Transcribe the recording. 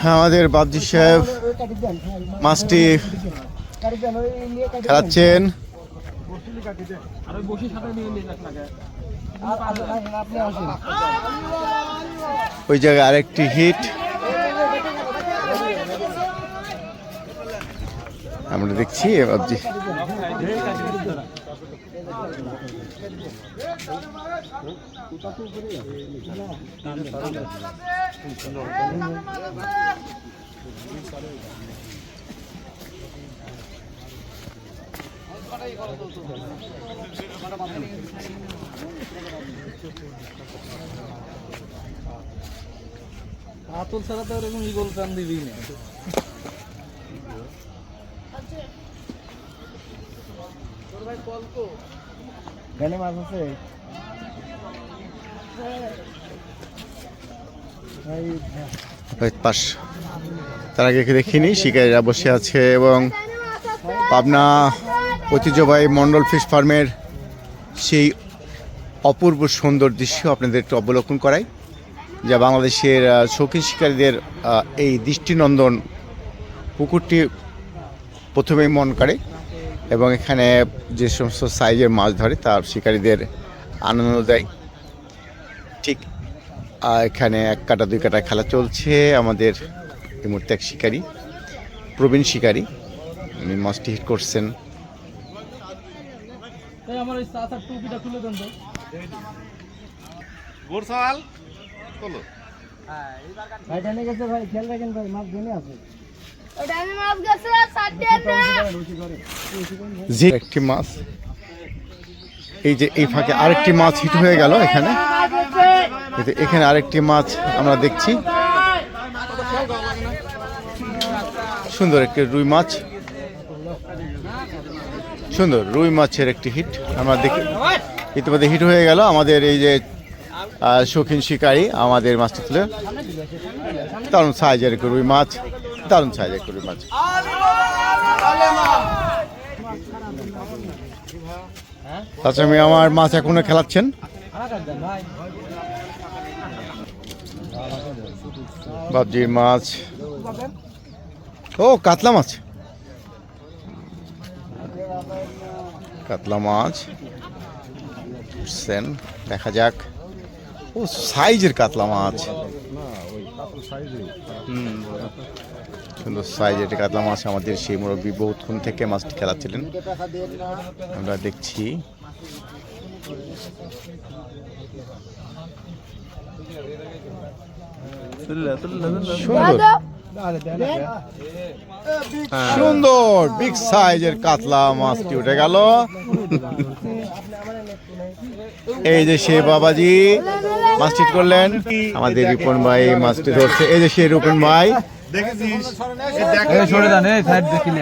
হ্যাঁ, আমাদের বাবজি সাহেব মাছটি খেলাচ্ছেন। ওই জায়গায় আরেকটি হিট আমরা দেখছি বাবজি আতল ছাড়া তো এরকম ইগল টান দিবি না। গানে মাছ আছে? পাশ। তার আগে দেখিনি শিকারীরা বসে আছে এবং পাবনা ঐতিহ্যবাহী মন্ডল ফিশ ফার্মের সেই অপূর্ব সুন্দর দৃশ্য আপনাদের একটু অবলোকন করাই যা বাংলাদেশের শৌখিন শিকারীদের এই দৃষ্টিনন্দন পুকুরটি প্রথমেই মন করে। এবং এখানে যে সমস্ত সাইজের মাছ ধরে তার শিকারীদের আনন্দ দেয়। ঠিক এখানে এক কাটা দুই কাটা খেলা চলছে। আমাদের এই মুহূর্তে এক শিকারী প্রবীণ শিকারী। উনি মাছটি হিট করছেন। এই আমার এই চাচার টুপিটা খুলে দেন তো। ভাই গেছে ভাই খেয়াল রাখেন ভাই মাছ গেলে আছে। যে একটি মাছ, এই যে এই ফাঁকে আরেকটি মাছ হিট হয়ে গেল এখানে। এখানে আরেকটি মাছ আমরা দেখছি। সুন্দর একটি রুই মাছ। সুন্দর, রুই মাছের একটি হিট। আমরা দেখি, ইতিমধ্যে হিট হয়ে গেল আমাদের এই যে শৌখিন শিকারী আমাদের মাছটি তুলে। দারুণ সাইজের রুই মাছ। দারুণ সাইজের একটি রুই মাছ। আচ্ছা আমি আমার মাছ এখনও খেলাচ্ছেন? বাবজির মাছ। ও, কাতলা মাছ। কাতলা মাছ। দেখা যাক। ও, সাইজের কাতলা মাছ। হুম। সুন্দর সাইজের কাতলা মাছ আমাদের সেই মুরব্বী বহুক্ষণ থেকে মাছটি খেলাচ্ছিলেন। আমরা দেখছি। সুন্দর। সুন্দর বিগ সাইজের কাতলা মাছটি উঠে গেল। এই যে সে বাবাজি মাছটি করলেন। আমাদের রিপন ভাই মাছটি ধরছে এই যে সে রূপন ভাই। সরে দেন এই সাইড দেখিলে